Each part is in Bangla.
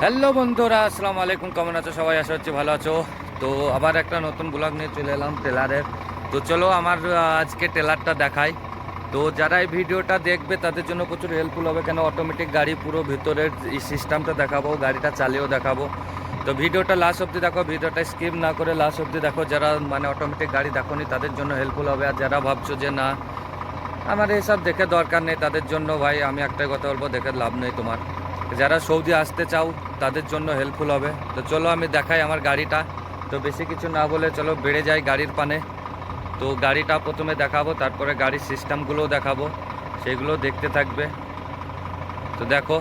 হ্যালো বন্ধুরা, আসসালামু আলাইকুম। কেমন আছো? সবাই আশা হচ্ছে ভালো আছো। তো আবার একটা নতুন ব্লগ নিয়ে চলে এলাম টেলারের তো চলো আমার আজকে টেলারটা দেখাই। তো যারা এই ভিডিওটা দেখবে, তাদের জন্য প্রচুর হেল্পফুল হবে। কেন? অটোমেটিক গাড়ি পুরো ভিতরের সিস্টেমটা দেখাবো, গাড়িটা চালিয়েও দেখাবো। তো ভিডিওটা লাস্ট অবধি দেখো, ভিডিওটা স্কিপ না করে লাস্ট অবধি দেখো। যারা মানে অটোমেটিক গাড়ি দেখোনি, তাদের জন্য হেল্পফুল হবে। আর যারা ভাবছ যে না, আমার এসব দেখে দরকার নেই, তাদের জন্য ভাই, আমি একটাই কথা বলব, দেখে লাভ নেই তোমার। যারা সৌদি আসতে চাও, তাদের জন্য হেল্পফুল হবে। তো চলো আমি দেখাই আমার গাড়িটা। তো বেশি কিছু না বলে চলো বেড়ে যাই গাড়ির পানে। তো গাড়িটা প্রথমে দেখাবো, তারপরে গাড়ির সিস্টেমগুলোও দেখাবো। সেগুলো দেখতে থাকবে। তো দেখো,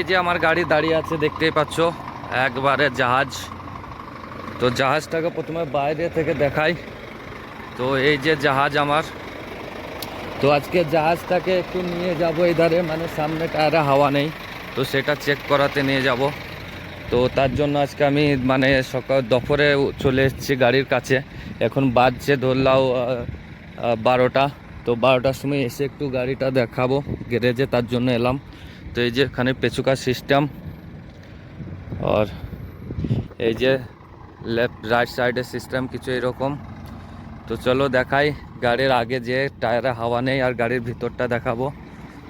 এই যে আমার গাড়ি দাঁড়িয়ে আছে, দেখতেই পাচ্ছ, একবারে জাহাজ। তো জাহাজটাকে প্রথমে বাইরে থেকে দেখাই। তো এই যে জাহাজ আমার। তো আজকে জাহাজটাকে একটু নিয়ে যাব এধারে মানে সামনে টায়ারে হাওয়া নেই। তো সেটা চেক করাতে নিয়ে যাব। তো তার জন্য আজকে আমি মানে সকাল দুপুরে চলে এসেছি গাড়ির কাছে। এখন বাজছে ধরলাও বারোটা। তো বারোটার সময় এসে একটু গাড়িটা দেখাবো, গ্যারেজে তার জন্য এলাম। তো এই যে এখানে পেচুকা সিস্টেম আর এই যে লেফট রাইট সাইডের সিস্টেম কিছু এরকম। তো চলো দেখাই, গাড়ির আগে যে টায়ারে হাওয়া নেই আর গাড়ির ভিতরটা দেখাবো।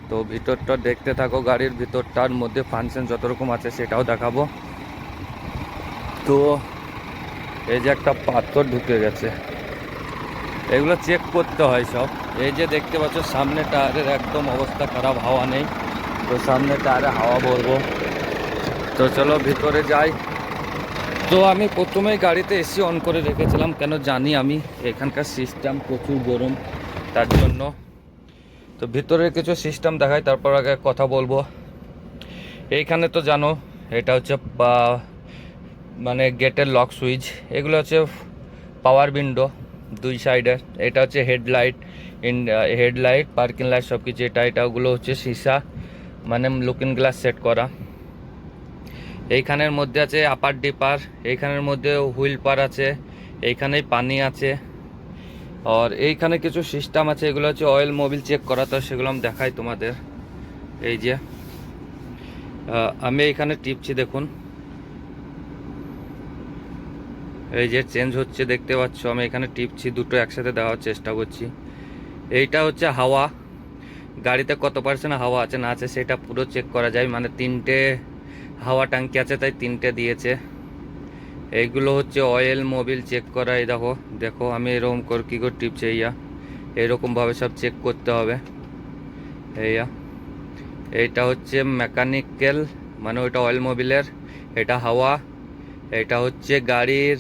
তো ভিতরটা দেখতে থাকো, গাড়ির ভিতরটার মধ্যে ফাংশন যত রকম আছে সেটাও দেখাবো। তো এই যে একটা পাথর ঢুকে গেছে। এগুলো চেক করতে হয় সব। এই যে দেখতে পাচ্ছ, সামনে টায়ারের একদম অবস্থা খারাপ, হাওয়া নেই। তো সামনে টায়ারে হাওয়া ভরবো। তো চলো ভিতরে যাই। তো আমি প্রথমেই গাড়িতে এসি অন করে রেখেছিলাম, কেন জানি আমি। এখানকার সিস্টেম প্রচুর গরম, তার জন্য তো ভিতরের কিছু সিস্টেম দেখাই, তারপর আগে কথা বলব। এইখানে তো জানো, এটা হচ্ছে মানে গেটের লক সুইচ এগুলো হচ্ছে পাওয়ার উইন্ডো দুই সাইডের এটা হচ্ছে headlight in headlight parking light সব কিছু এটা এটা ওগুলো হচ্ছে সীসা মানে লুকিং গ্লাস সেট করা। এইখানের মধ্যে আছে আপার ডিপার এইখানের মধ্যে হুইল পার আছে, এইখানেই পানি আছে। আর এইখানে কিছু সিস্টেম আছে, এগুলো হচ্ছে অয়েল মোবিল চেক করা, তো সেগুলো আমি দেখাই তোমাদের। এই যে আমি এইখানে টিপছি, দেখুন। এই যে চেঞ্জ হচ্ছে, দেখতে পাচ্ছ, আমি এখানে টিপছি, দুটো একসাথে দেওয়ার চেষ্টা করছি। এইটা হচ্ছে হাওয়া। গাড়িতে কত পার্সেন্ট হাওয়া আছে না আছে, সেটা পুরো চেক করা যায়। মানে তিনটে হাওয়া ট্যাঙ্কি আছে, তাই তিনটে দিয়েছে। এইগুলো হচ্ছে অয়েল মোবিল চেক করা, এই দেখো। দেখো, আমি এরকম করে কী করে টিপছে ইয়া এরকমভাবে সব চেক করতে হবে। এইয়া। এইটা হচ্ছে মেকানিক্যাল মানে ওইটা অয়েল মোবিলের এটা হাওয়া। এটা হচ্ছে গাড়ির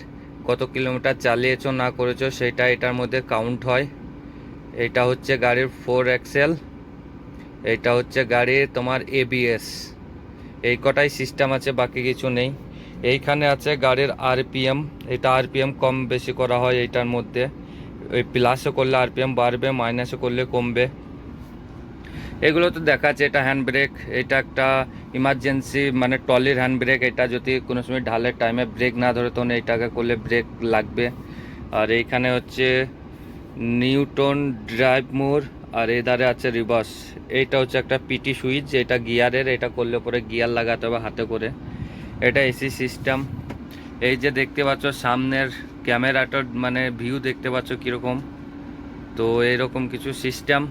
কত কিলোমিটার চালিয়েছো, না করেছ, সেটা এটার মধ্যে কাউন্ট হয়। এটা হচ্ছে গাড়ির ফোর এক্সেল এটা হচ্ছে গাড়ির তোমার এবিএস এই কটাই সিস্টেম আছে, বাকি কিছু নেই। এইখানে আছে গাড়ির আরপিএম। এটা আরপিএম কম বেশি করা হয় এইটার মধ্যে। ওই প্লাসে করলে আরপিএম বাড়বে মাইনাসে করলে কমবে। এগুলো তো দেখাচ্ছে, এটা হ্যান্ড ব্রেক এটা একটা ইমার্জেন্সি মানে ট্রলির হ্যান্ড ব্রেক এটা যদি কোনো সময় ঢালের টাইমে ব্রেক না ধরে, তখন এইটাকে করলে ব্রেক লাগবে। আর এইখানে হচ্ছে নিউটন ড্রাইভ মোর আর এধারে আছে রিভার্স এইটা হচ্ছে একটা পিটি সুইচ, এটা গিয়ারের, এটা করলে পরে গিয়ার লাগাতে হবে হাতে করে। এটা এসি সিস্টেম এই যে দেখতে পাচ্ছ, সামনের ক্যামেরাটার মানে ভিউ দেখতে পাচ্ছ কীরকম। তো এইরকম কিছু সিস্টেম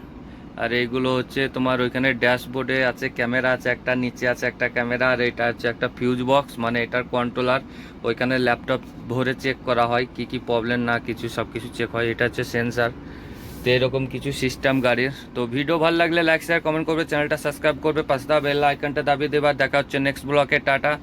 আর এইগুলো হচ্ছে তোমার ওইখানে ড্যাশবোর্ডে আছে, ক্যামেরা আছে একটা, নিচে আছে একটা ক্যামেরা, আর এটা হচ্ছে একটা ফিউজ বক্স মানে এটার কন্ট্রোলার ওইখানে ল্যাপটপ ভরে চেক করা হয়, কি কি প্রবলেম না কিছু সব কিছু চেক হয়। এটা হচ্ছে সেন্সার তো এরকম কিছু সিস্টেম গাড়ির। তো ভিডিও ভালো লাগলে লাইক শেয়ার কমেন্ট করবে। চ্যানেলটা সাবস্ক্রাইব করবে। পাশে বেল আইকনটা দাবিয়ে দেবার দেখা হচ্ছে নেক্সট ব্লকে টাটা।